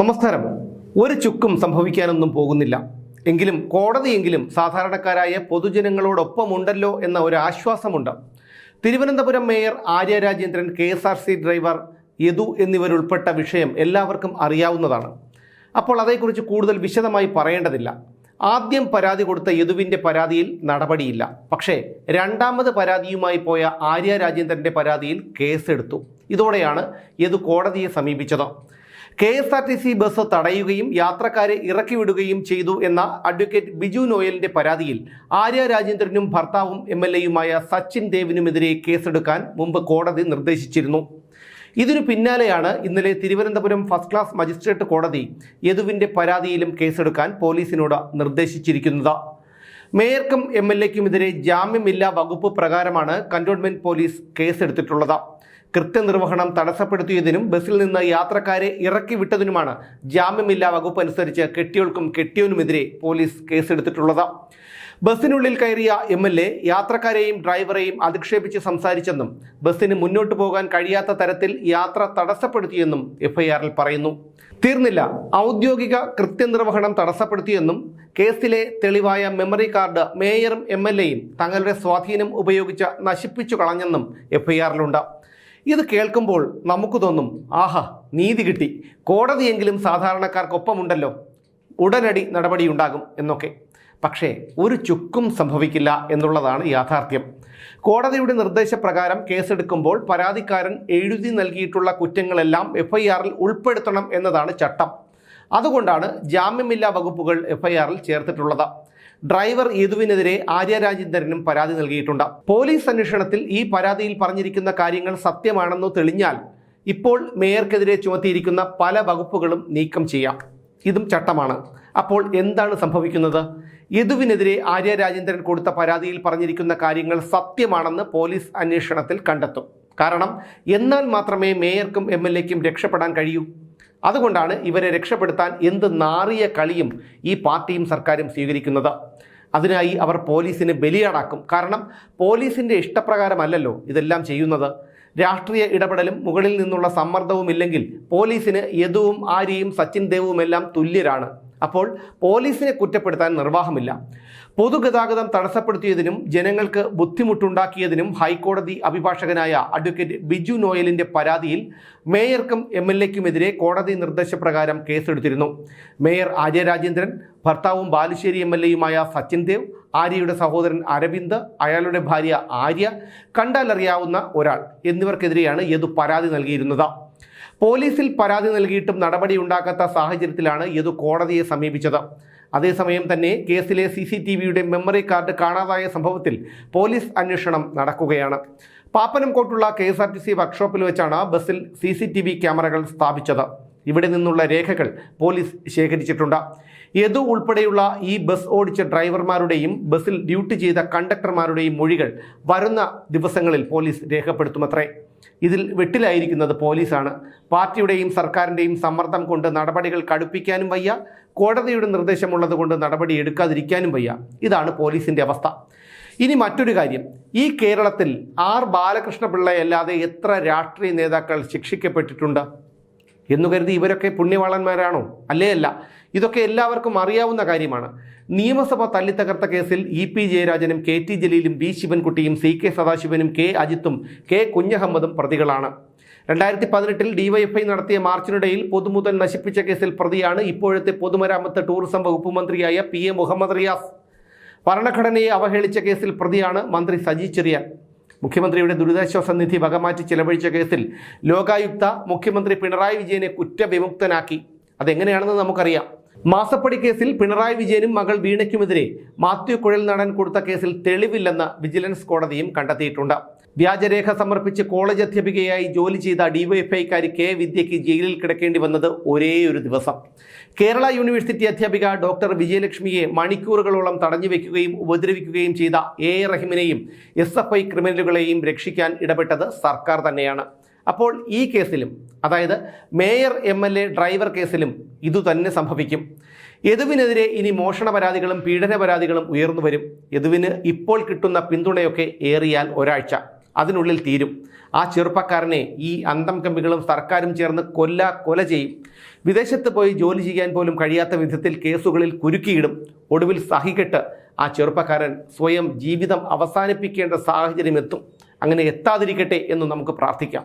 നമസ്കാരം. ഒരു ചുക്കും സംഭവിക്കാനൊന്നും പോകുന്നില്ല. എങ്കിലും കോടതിയെങ്കിലും സാധാരണക്കാരായ പൊതുജനങ്ങളോടൊപ്പമുണ്ടല്ലോ എന്ന ഒരു ആശ്വാസമുണ്ട് Thiruvananthapuram mayor Arya Rajendran K S R C driver Yadu എന്നിവരുൾപ്പെട്ട വിഷയം എല്ലാവർക്കും അറിയാവുന്നതാണ്. അപ്പോൾ അതേക്കുറിച്ച് കൂടുതൽ വിശദമായി പറയേണ്ടതില്ല. ആദ്യം പരാതി കൊടുത്ത യദുവിന്റെ പരാതിയിൽ നടപടിയില്ല. പക്ഷേ രണ്ടാമത് പരാതിയുമായി പോയ ആര്യ രാജേന്ദ്രന്റെ പരാതിയിൽ കേസെടുത്തു. ഇതോടെയാണ് യദു കോടതിയെ സമീപിച്ചത്. K S R T C bus തടയുകയും യാത്രക്കാരെ ഇറക്കിവിടുകയും ചെയ്തു എന്ന അഡ്വക്കേറ്റ് ബിജു നോയലിന്റെ പരാതിയിൽ ആര്യ രാജേന്ദ്രനും ഭർത്താവും എം എൽ എയുമായ സച്ചിൻ ദേവിനുമെതിരെ കേസെടുക്കാൻ മുമ്പ് കോടതി നിർദ്ദേശിച്ചിരുന്നു. ഇതിനു പിന്നാലെയാണ് ഇന്നലെ തിരുവനന്തപുരം ഫസ്റ്റ് ക്ലാസ് മജിസ്ട്രേറ്റ് കോടതി യദുവിന്റെ പരാതിയിലും കേസെടുക്കാൻ പോലീസിനോട് നിർദ്ദേശിച്ചിരിക്കുന്നത്. മേയർക്കും എം എൽ എക്കുമെതിരെ ജാമ്യമില്ലാ വകുപ്പ് പ്രകാരമാണ് കന്റോൺമെന്റ് പോലീസ് കേസെടുത്തിട്ടുള്ളത്. കൃത്യനിർവഹണം തടസ്സപ്പെടുത്തിയതിനും ബസ്സിൽ നിന്ന് യാത്രക്കാരെ ഇറക്കി വിട്ടതിനുമാണ് ജാമ്യമില്ലാ വകുപ്പ് അനുസരിച്ച് കെട്ടിയോൾക്കും കെട്ടിയോനുമെതിരെ പോലീസ് കേസെടുത്തിട്ടുള്ളത്. ബസ്സിനുള്ളിൽ കയറിയ എം എൽ എ യാത്രക്കാരെയും ഡ്രൈവറെയും അധിക്ഷേപിച്ച് സംസാരിച്ചെന്നും ബസ്സിന് മുന്നോട്ട് പോകാൻ കഴിയാത്ത തരത്തിൽ യാത്ര തടസ്സപ്പെടുത്തിയെന്നും എഫ്ഐആറിൽ പറയുന്നു. തീർന്നില്ല. ഔദ്യോഗിക കൃത്യനിർവഹണം തടസ്സപ്പെടുത്തിയെന്നും കേസിലെ തെളിവായ മെമ്മറി കാർഡ് മേയറും എം തങ്ങളുടെ സ്വാധീനം ഉപയോഗിച്ച് നശിപ്പിച്ചു കളഞ്ഞെന്നും എഫ്ഐആറിലുണ്ട്. ഇത് കേൾക്കുമ്പോൾ നമുക്ക് തോന്നും ആഹാ നീതി കിട്ടി. കോടതിയെങ്കിലും സാധാരണക്കാർക്കൊപ്പമുണ്ടല്ലോ. ഉടനടി നടപടിയുണ്ടാകും എന്നൊക്കെ. പക്ഷേ ഒരു ചുക്കും സംഭവിക്കില്ല എന്നുള്ളതാണ് യാഥാർത്ഥ്യം. കോടതിയുടെ നിർദ്ദേശപ്രകാരം കേസെടുക്കുമ്പോൾ പരാതിക്കാരൻ എഴുതി നൽകിയിട്ടുള്ള കുറ്റങ്ങളെല്ലാം എഫ്ഐആറിൽ ഉൾപ്പെടുത്തണം എന്നതാണ് ചട്ടം. അതുകൊണ്ടാണ് ജാമ്യമില്ലാ വകുപ്പുകൾ എഫ്ഐആറിൽ ചേർത്തിട്ടുള്ളത്. ഡ്രൈവർ യദുവിനെതിരെ ആര്യ രാജേന്ദ്രനും പരാതി നൽകിയിട്ടുണ്ട്. പോലീസ് അന്വേഷണത്തിൽ ഈ പരാതിയിൽ പറഞ്ഞിരിക്കുന്ന കാര്യങ്ങൾ സത്യമാണെന്ന് തെളിഞ്ഞാൽ ഇപ്പോൾ മേയർക്കെതിരെ ചുമത്തിയിരിക്കുന്ന പല വകുപ്പുകളും നീക്കം ചെയ്യാം. ഇതും ചട്ടമാണ്. അപ്പോൾ എന്താണ് സംഭവിക്കുന്നത്? യദുവിനെതിരെ ആര്യ രാജേന്ദ്രൻ കൊടുത്ത പരാതിയിൽ പറഞ്ഞിരിക്കുന്ന കാര്യങ്ങൾ സത്യമാണെന്ന് പോലീസ് അന്വേഷണത്തിൽ കണ്ടെത്തും. കാരണം എന്നാൽ മാത്രമേ മേയർക്കും എം രക്ഷപ്പെടാൻ കഴിയൂ. അതുകൊണ്ടാണ് ഇവരെ രക്ഷപ്പെടുത്താൻ എന്ത് നാറിയ കളിയും ഈ പാർട്ടിയും സർക്കാരും സ്വീകരിക്കുന്നത്. അതിനായി അവർ പോലീസിനെ ബലിയാടാക്കും. കാരണം പോലീസിന്റെ ഇഷ്ടപ്രകാരമല്ലല്ലോ ഇതെല്ലാം ചെയ്യുന്നത്. രാഷ്ട്രീയ ഇടപെടലും മുകളിൽ നിന്നുള്ള സമ്മർദ്ദവും ഇല്ലെങ്കിൽ പോലീസിന് യദുവും ആര്യയും സച്ചിൻ ദേവുമെല്ലാം തുല്യരാണ്. അപ്പോൾ പോലീസിനെ കുറ്റപ്പെടുത്താൻ നിർവാഹമില്ല. പൊതുഗതാഗതം തടസ്സപ്പെടുത്തിയതിനും ജനങ്ങൾക്ക് ബുദ്ധിമുട്ടുണ്ടാക്കിയതിനും ഹൈക്കോടതി അഭിഭാഷകനായ അഡ്വക്കേറ്റ് ബിജു നോയലിന്റെ പരാതിയിൽ മേയർക്കും എം എൽ എക്കുമെതിരെ കോടതി നിർദ്ദേശപ്രകാരം കേസെടുത്തിരുന്നു. മേയർ ആര്യ രാജേന്ദ്രൻ ഭർത്താവും ബാലുശ്ശേരി എം എൽ എയുമായ സച്ചിൻ ദേവ് ആര്യയുടെ സഹോദരൻ അരവിന്ദ് അയാളുടെ ഭാര്യ ആര്യ കണ്ടാലറിയാവുന്ന ഒരാൾ എന്നിവർക്കെതിരെയാണ് യദു പരാതി നൽകിയിരുന്നത്. പോലീസിൽ പരാതി നൽകിയിട്ടും നടപടി ഉണ്ടാക്കാത്ത സാഹചര്യത്തിലാണ് യദു കോടതിയെ സമീപിച്ചത്. അതേസമയം തന്നെ കേസിലെ സി സി ടി വിയുടെ മെമ്മറി കാർഡ് കാണാതായ സംഭവത്തിൽ പോലീസ് അന്വേഷണം നടക്കുകയാണ്. പാപ്പനംകോട്ടുള്ള K S R T C വർക്ക്ഷോപ്പിൽ വെച്ചാണ് ബസ്സിൽ സി സി ടി വി ക്യാമറകൾ സ്ഥാപിച്ചത്. ഇവിടെ നിന്നുള്ള രേഖകൾ പോലീസ് ശേഖരിച്ചിട്ടുണ്ട്. യദു ഉൾപ്പെടെയുള്ള ഈ ബസ് ഓടിച്ച ഡ്രൈവർമാരുടെയും ബസ്സിൽ ഡ്യൂട്ടി ചെയ്ത കണ്ടക്ടർമാരുടെയും മൊഴികൾ വരുന്ന ദിവസങ്ങളിൽ പോലീസ് രേഖപ്പെടുത്തുമത്രേ. ഇതിൽ വെട്ടിലായിരിക്കുന്നത് പോലീസാണ്. പാർട്ടിയുടെയും സർക്കാരിന്റെയും സമ്മർദ്ദം കൊണ്ട് നടപടികൾ കടുപ്പിക്കാനും വയ്യ. കോടതിയുടെ നിർദ്ദേശമുള്ളത് കൊണ്ട് നടപടി എടുക്കാതിരിക്കാനും വയ്യ. ഇതാണ് പോലീസിന്റെ അവസ്ഥ. ഇനി മറ്റൊരു കാര്യം. ഈ കേരളത്തിൽ ആർ ബാലകൃഷ്ണപിള്ളയല്ലാതെ എത്ര രാഷ്ട്രീയ നേതാക്കൾ ശിക്ഷിക്കപ്പെട്ടിട്ടുണ്ട്? എന്നു കരുതി ഇവരൊക്കെ പുണ്യവാളന്മാരാണോ? അല്ലേ അല്ല. ഇതൊക്കെ എല്ലാവർക്കും അറിയാവുന്ന കാര്യമാണ്. നിയമസഭ തല്ലിത്തകർത്ത കേസിൽ ഇ പി ജയരാജനും കെ ടി ജലീലും ബി ശിവൻകുട്ടിയും സി കെ സദാശിവനും കെ അജിത്തും കെ കുഞ്ഞഹമ്മദും പ്രതികളാണ്. രണ്ടായിരത്തി പതിനെട്ടിൽ ഡിവൈഎഫ്ഐ നടത്തിയ മാർച്ചിനിടയിൽ പൊതുമുതൽ നശിപ്പിച്ച കേസിൽ പ്രതിയാണ് ഇപ്പോഴത്തെ പൊതുമരാമത്ത് ടൂറിസം വകുപ്പ് മന്ത്രിയായ പി എ മുഹമ്മദ് റിയാസ്. ഭരണഘടനയെ അവഹേളിച്ച കേസിൽ പ്രതിയാണ് മന്ത്രി സജി ചെറിയാൻ. മുഖ്യമന്ത്രിയുടെ ദുരിതാശ്വാസ നിധി വകമാറ്റി ചെലവഴിച്ച കേസിൽ ലോകായുക്ത മുഖ്യമന്ത്രി പിണറായി വിജയനെ കുറ്റവിമുക്തനാക്കി. അതെങ്ങനെയാണെന്ന് നമുക്കറിയാം. മാസപ്പടി കേസിൽ പിണറായി വിജയനും മകൾ വീണയ്ക്കുമെതിരെ മാത്യു കുഴൽ നടൻ കൊടുത്ത കേസിൽ തെളിവില്ലെന്ന് വിജിലൻസ് കോടതിയും കണ്ടെത്തിയിട്ടുണ്ട്. വ്യാജരേഖ സമർപ്പിച്ച് കോളേജ് അധ്യാപികയായി ജോലി ചെയ്ത ഡിവൈഎഫ്ഐക്കാരി കെ വിദ്യയ്ക്ക് ജയിലിൽ കിടക്കേണ്ടി വന്നത് ഒരേ ഒരു ദിവസം. കേരള യൂണിവേഴ്സിറ്റി അധ്യാപിക ഡോക്ടർ വിജയലക്ഷ്മിയെ മണിക്കൂറുകളോളം തടഞ്ഞു വെക്കുകയും ഉപദ്രവിക്കുകയും ചെയ്ത എ റഹിമിനെയും എസ് എഫ് ഐ ക്രിമിനലുകളെയും രക്ഷിക്കാൻ ഇടപെട്ടത് സർക്കാർ തന്നെയാണ്. അപ്പോൾ ഈ കേസിലും അതായത് mayor M L A driver കേസിലും ഇതുതന്നെ സംഭവിക്കും. യദുവിനെതിരെ ഇനി മോഷണ പരാതികളും പീഡന പരാതികളും ഉയർന്നു വരും. യദുവിന് ഇപ്പോൾ കിട്ടുന്ന പിന്തുണയൊക്കെ ഏറിയാൽ ഒരാഴ്ച. അതിനുള്ളിൽ തീരും. ആ ചെറുപ്പക്കാരനെ ഈ അന്തം കമ്പികളും സർക്കാരും ചേർന്ന് കൊല്ല കൊല ചെയ്യും. വിദേശത്ത് പോയി ജോലി ചെയ്യാൻ പോലും കഴിയാത്ത വിധത്തിൽ കേസുകളിൽ കുരുക്കിയിടും. ഒടുവിൽ സഹികെട്ട് ആ ചെറുപ്പക്കാരൻ സ്വയം ജീവിതം അവസാനിപ്പിക്കേണ്ട സാഹചര്യം എത്തും. അങ്ങനെ എത്താതിരിക്കട്ടെ എന്ന് നമുക്ക് പ്രാർത്ഥിക്കാം.